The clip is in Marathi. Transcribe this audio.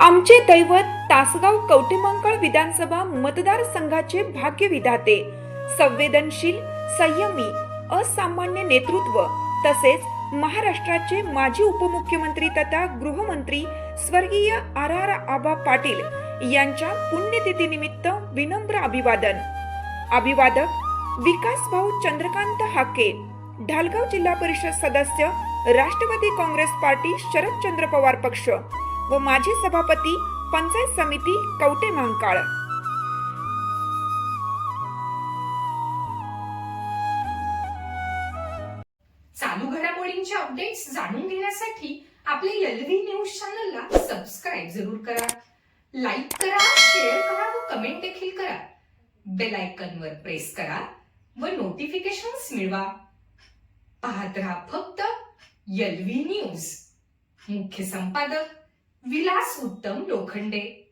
आमचे दैवत तासगाव कवटेमंकाळ विधानसभा मतदारसंघाचे भाग्य विधाते संवेदनशील संयमी असामान्य नेतृत्व तसेच महाराष्ट्राचे माजी उपमुख्यमंत्री तथा गृहमंत्री स्वर्गीय आर आर आबा पाटील यांच्या पुण्यतिथीनिमित्त विनम्र अभिवादन. अभिवादक विकास भाऊ चंद्रकांत हाके ढालगाव जिल्हा परिषद सदस्य राष्ट्रवादी काँग्रेस पार्टी शरदचंद्र पवार पक्ष. व माजी सभापती पंचायत समिती कवटे महांकाळ. चालू घडामोडींचे अपडेट्स जाणून घेण्यासाठी आपले एलव्ही न्यूज चॅनलला सबस्क्राईब जरूर करा. लाईक करा शेअर करा व कमेंट देखील करा. बेल वर प्रेस करा व नोटिफिकेशन्स मिळवा. पाहत राहा फक्त एलव्ही न्यूज मुख्य संपादक विलास उत्तम लोखंडे.